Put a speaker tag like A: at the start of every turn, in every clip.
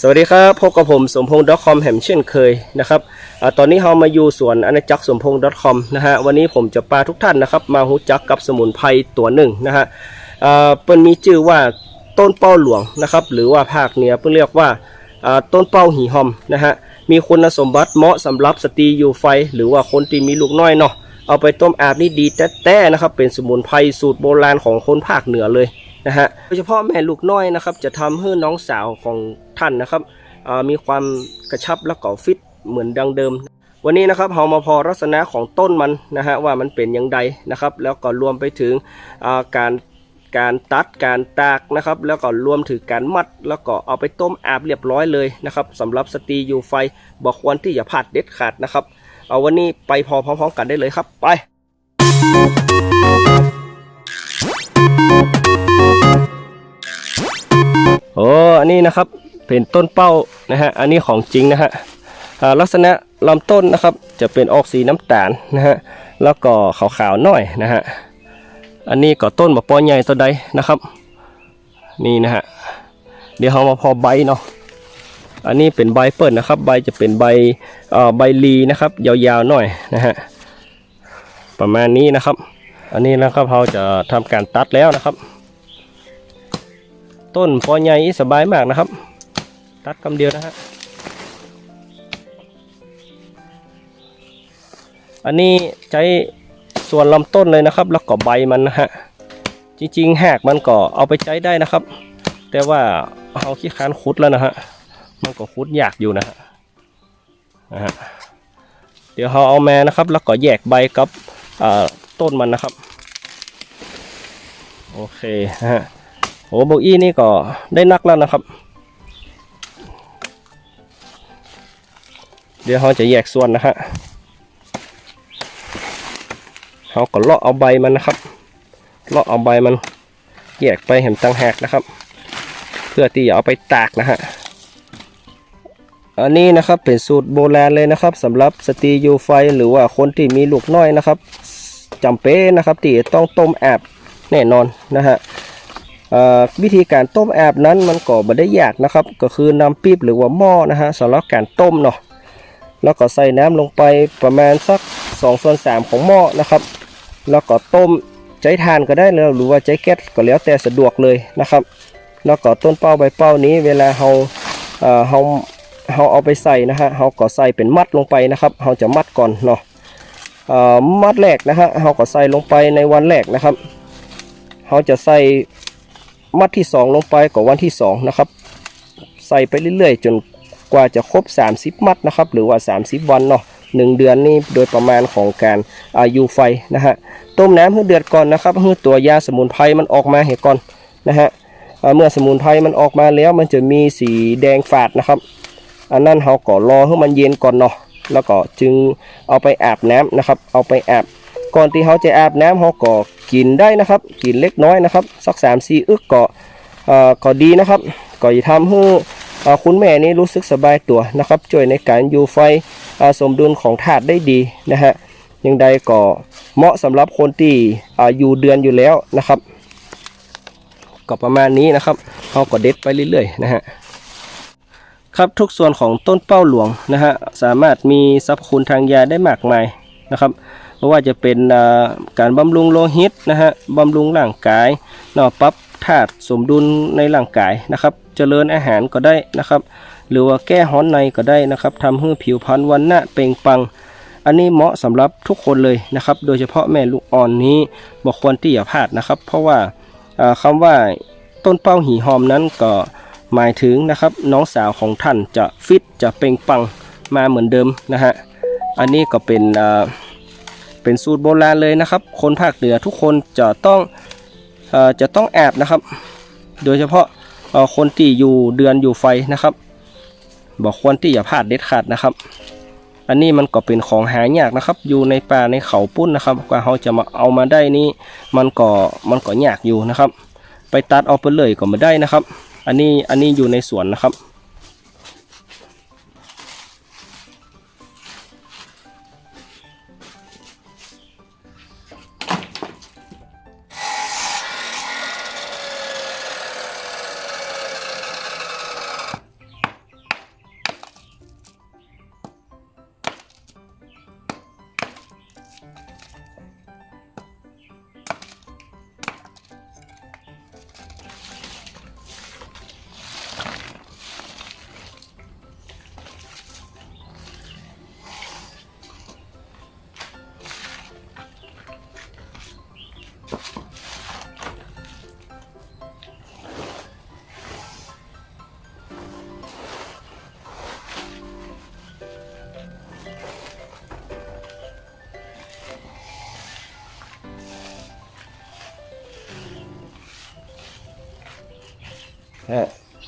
A: สวัสดีครับพบกับผมสมพงษ์ .com แห่มเช่นเคยนะครับอตอนนี้เรามาอยู่สวนอาณาจักรสมพงษ์ .com นะฮะวันนี้ผมจะพาทุกท่านนะครับ มาหูจักกับสมุนไพรตัวหนึ่งนะฮะอ่าเปิ้นมีชื่อว่าต้นเป้าหลวงนะครับ หรือว่าภาคเหนือเพิ่นเรียกว่าต้นเป้าหีหอมนะฮะมีคุณสมบัติเหมาะสำหรับสตรีอยู่ไฟ หรือว่าคนที่มีลูกน้อยเนาะเอาไปต้มอาบนี่ดีแต้ๆนะครับ เป็นสมุนไพรสูตรโบราณของคนภาคเหนือเลย นะฮะโดยเฉพาะแม่ลูกน้อยนะครับจะทำให้น้องสาวของท่านนะครับมีความกระชับและก็ฟิตเหมือนดังเดิม วันนี้นะครับเรามาพอลักษณะของต้นมันนะฮะว่ามันเป็นอย่างไรนะครับ แล้วก็รวมไปถึงาการการตัดการตากนะครับ แล้วก็รวมถึงการมัด แล้วก็เอาไปต้มอาบเรียบร้อยเลยนะครับสำหรับสตรีอยู่ไฟบอกควรที่อย่าพลาดเด็ดขาดนะครับ เอาวันนี้ไปพอพร้อมๆกันได้เลยครับไป อนนี้นะครับเป็นต้นเป้านะฮะอันนี้ของจริงนะฮะลักษณะลำต้นนะครับจะเป็นออกสีน้ำตาลนะฮะแล้วก็ขาวๆหน่อยนะฮะอันนี้ก็ต้นมะปอใหญ่ตัวใดนะครับนี่นะฮะเดี๋ยวเรามาพอใบเนาะอันนี้เป็นใบเปิดนะครับ ใบจะเป็นใบใบลีนะครับ ยาวๆหน่อยนะฮะประมาณนี้นะครับ อันนี้นะครับเราจะทำการตัดแล้วนะครับ ต้นปอใหญ่สบายมากนะครับ ตัดคำเดียวนะฮะอันนี้ใช้ส่วนลำต้นเลยนะครับ แล้วก็ใบมันนะฮะจริงๆแหกมันก็เอาไปใช้ได้นะครับ แต่ว่าเอาขี้ค้านคุดแล้วนะฮะมันก็คุดยากอยู่นะฮะเดี๋ยวเราเอาแมานะครับ แล้วก็แยกใบกับต้นมันนะครับ โอเคฮะ โอ้โบอี้นี่ก็ได้นักแล้วนะครับ เดี๋ยวเราจะแยกส่วนนะฮะเราก็เลาะเอาใบมันนะครับเลาะเอาใบมันแยกไปเห็นตังแหกนะครับ เพื่อที่จะเอาไปตากนะฮะอันนี้นะครับเป็นสูตรโบราณเลยนะครับสำหรับสตรียูไฟหรือว่าคนที่มีลูกน้อยนะครับจำเป็นนะครับที่ต้องต้มแอบแน่นอนนะฮะ วิธีการต้มแอบนั้นมันก็ไม่ได้ยากนะครับ ก็คือนำปี๊บหรือว่าหม้อนะฮะสำหรับการต้มเนาะแล้วก็ใส่น้ำลงไปประมาณสัก2ส่วน3ของหม้อนะครับ แล้วก็ต้มใจทานก็ได้แล้วหรือว่าใจแก๊สก็แล้วแต่สะดวกเลยนะครับ แล้วก็ต้นเป้าใบเป้านี้เวลาเราเอ่อเราเราเอาไปใส่นะฮะเราก็ใส่เป็นมัดลงไปนะครับเราจะมัดก่อนเนาะเอ่อมัดแรกนะฮะเราก็ใส่ลงไปในวันแรกนะครับเราจะใส่ มัดที่ 2 ลงไปกับวันที่2นะครับใส่ไปเรื่อยๆ จนกว่าจะครบ 30 มัดนะครับ หรือว่า 30 วันเนาะหนึ่งเดือนนี่โดยประมาณของการอายุไฟนะฮะต้มน้ำให้เดือดก่อนนะครับให้ตัวยาสมุนไพรมันออกมาเห็นก่อนนะฮะเมื่อสมุนไพรมันออกมาแล้วมันจะมีสีแดงฝาดนะครับ อันนั้นเราก็รอให้มันเย็นก่อนเนาะแล้วก็จึงเอาไปอาบน้ำนะครับ เอาไปอาบ ก่อนที่เขาจะอาบน้ำเขาก็กินได้นะครับ กินเล็กน้อยนะครับ สักสามสี่อึกก็เอ่อก็ดีนะครับ ก็จะทำให้คุณแม่นี้รู้สึกสบายตัวนะครับ ช่วยในการอยู่ไฟสมดุลของธาตุได้ดีนะฮะยังใดก็เหมาะสำหรับคนที่ออยู่เดือนอยู่แล้วนะครับ ก็ประมาณนี้นะครับเขาก็เด็ดไปเรื่อยๆนะฮะครับทุกส่วนของต้นเป้าหลวงนะฮะสามารถมีสรรพคุณทางยาได้มากมายนะครับ เพราะว่าจะเป็นการบำรุงโลหิตนะฮะบำรุงร่างกายนาะปรับธาตุสมดุลในร่างกายนะครับ เจริญอาหารก็ได้นะครับ หรือว่าแก้ฮ้อนในก็ได้นะครับทำให้ผิวพรรณวันหน้าเปล่งปลัง อันนี้เหมาะสำหรับทุกคนเลยนะครับ โดยเฉพาะแม่ลูกอ่อนนี้บอกควรที่อย่าพลาดนะครับ เพราะว่าอ่าคำว่าต้นเป้าหีหอมนั้นก็หมายถึงนะครับน้องสาวของท่านจะฟิตจะเปล่งปังมาเหมือนเดิมนะฮะ อันนี้ก็เป็นอ เป็นสูตรโบราณเลยนะครับ คนภาคเหนือทุกคนจะต้องอจะต้องแอบนะครับ โดยเฉพาะคนที่อยู่เดือนอยู่ไฟนะครับ บอกควรที่อย่าพลาดเด็ดขาดนะครับ อันนี้มันก็เป็นของหายากนะครับ อยู่ในป่าในเขาปุ้นนะครับกว่าเขาจะมาเอามาได้นี่มันก็มันก็ยากอยู่นะครับ ไปตัดเอาไปเลยก็ไม่ได้นะครับ อันนี้อันนี้อยู่ในสวนนะครับ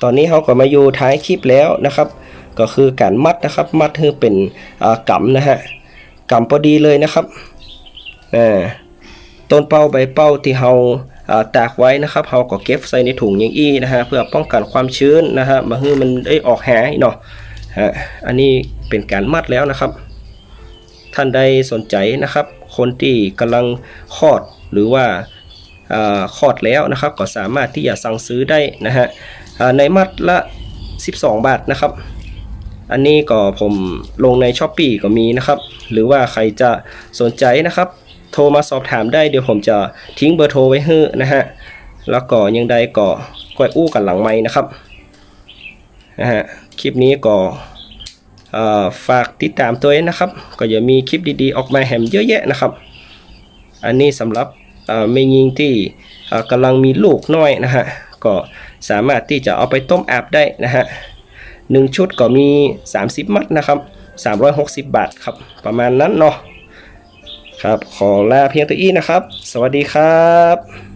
A: ตอนนี้เขาก็มาอยู่ท้ายคลิปแล้วนะครับ ก็คือการมัดนะครับ มัดคือเป็นอ่ากำนะฮะกำพอดีเลยนะครับต้นเป้าใบเป้าที่เราอ่าตากไว้นะครับเราก็เก็บใส่ในถุงยังอี้นะฮะเพื่อป้องกันความชื้นนะฮะมาให้มันได้ออกหายเนาะฮะอันนี้เป็นการมัดแล้วนะครับ ท่านใดสนใจนะครับ คนที่กำลังคลอดหรือว่า คลอดแล้วนะครับก็สามารถที่จะสั่งซื้อได้นะฮะในมัดละ 12 บาทนะครับ อันนี้ก็ผมลงในช้อปปีก็มีนะครับ หรือว่าใครจะสนใจนะครับ โทรมาสอบถามได้เดี๋ยวผมจะทิ้งเบอร์โทรไว้ให้นะฮะแล้วก็ยังใดก็ก้อยอู้กันหลังไม้นะครับนะฮะคลิปนี้ก็ฝากติดตามตัวเองนะครับ ก็จะมีคลิปดีๆ ออกมาแหมเยอะแยะนะครับ อันนี้สำหรับ แม่ยิงที่กำลังมีลูกน้อยนะฮะก็สามารถที่จะเอาไปต้มอาบได้นะฮะหนึ่งชุดก็มี 30 มัดนะครับ360 บาทครับ ประมาณนั้นเนาะครับ ขอลาเพียงตัวอี้นะครับ สวัสดีครับ